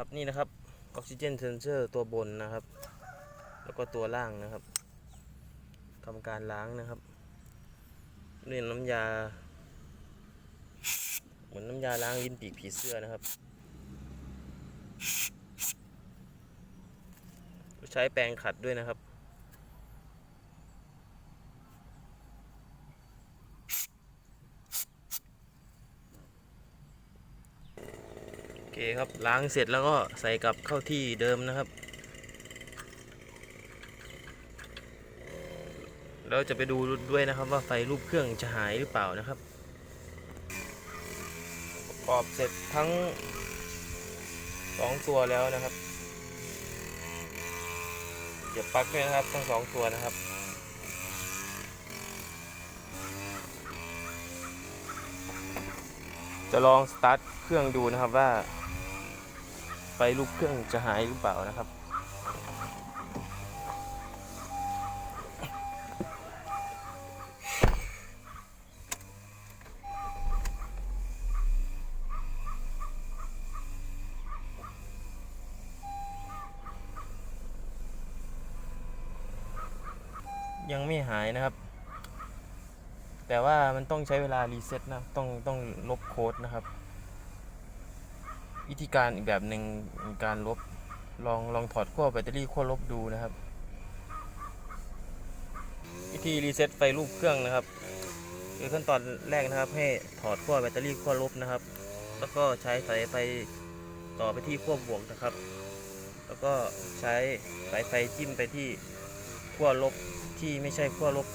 ครับนี่นะครับออกซิเจนเซนเซอร์ตัวบนนะครับ แล้วก็ตัวล่างนะครับทำการล้างนะครับด้วยน้ำยา เหมือนน้ำยาล้างลิ้นปีกผีเสื้อนะครับ ใช้แปรงขัดด้วยนะครับ เคครับล้างเสร็จแล้วก็ใส่กลับเข้าที่เดิมนะครับ เราจะไปดูด้วยนะครับว่าไฟรูปเครื่องจะหายหรือเปล่านะครับประกอบเสร็จทั้งสองตัวแล้วนะครับเก็บปลั๊กด้วยนะครับทั้งสองตัวนะครับจะลองสตาร์ทเครื่องดูนะครับว่า ไฟลูกเครื่องจะหายหรือเปล่านะครับ ยังไม่หายนะครับ แต่ว่ามันต้องใช้เวลารีเซ็ตนะ ต้องต้องลบโค้ดนะครับ วิธีการอีกแบบหนึ่งการลบลองลองถอดขั้วแบตเตอรี่ขั้วลบดูนะครับ วิธีรีเซ็ตไฟรูปเครื่องนะครับคือขั้นตอนแรกนะครับ ให้ถอดขั้วแบตเตอรี่ขั้วลบนะครับ แล้วก็ใช้สายไฟต่อไปที่ขั้วบวกนะครับ แล้วก็ใช้สายไฟจิ้มไปที่ขั้วลบที่ไม่ใช่ขั้วลบ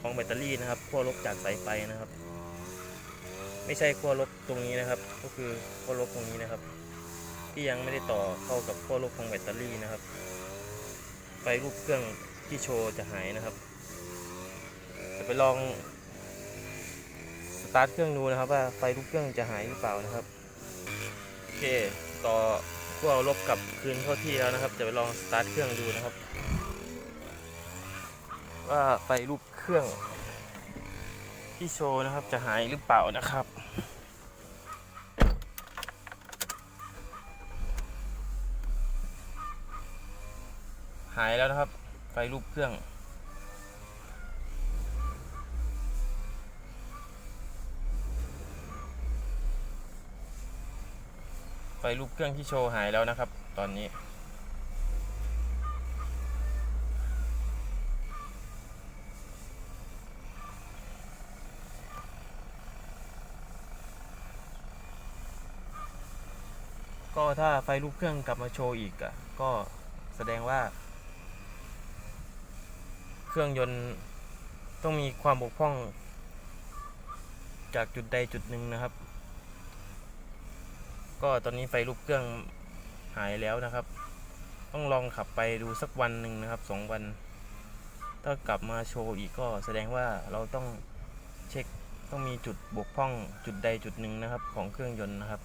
ของแบตเตอรี่นะครับขั้วลบจากสายไฟนะครับ ไม่ใช่ขั้วลบตรงนี้นะครับ ก็คือขั้วลบตรงนี้นะครับ ที่ยังไม่ได้ต่อเข้ากับขั้วลบของแบตเตอรี่นะครับ ไฟรูปเครื่องที่โชว์จะหายนะครับจะไปลองสตาร์ทเครื่องดูนะครับ ว่าไฟรูปเครื่องจะหายหรือเปล่านะครับโอเคต่อขั้วลบกลับคืนเข้าที่แล้วนะครับ จะไปลองสตาร์ทเครื่องดูนะครับ ว่าไฟรูปเครื่อง ที่โชว์นะครับจะหายหรือเปล่านะครับหายแล้วนะครับ ไฟรูปเครื่อง ไฟรูปเครื่องที่โชว์หายแล้วนะครับ ตอนนี้ ก็ถ้าไฟรูปเครื่องกลับมาโชว์อีกอะก็แสดงว่า เครื่องยนต์ต้องมีความบกพร่อง จากจุดใดจุดหนึ่งนะครับ ก็ตอนนี้ไฟรูปเครื่องหายแล้วนะครับ ต้องลองขับไปดูสักวันหนึ่งนะครับสองวัน ถ้ากลับมาโชว์อีกก็แสดงว่าเราต้องเช็คต้องมีจุดบกพร่องจุดใดจุดหนึ่งนะครับของเครื่องยนต์นะครับ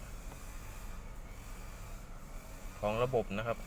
ของระบบนะครับ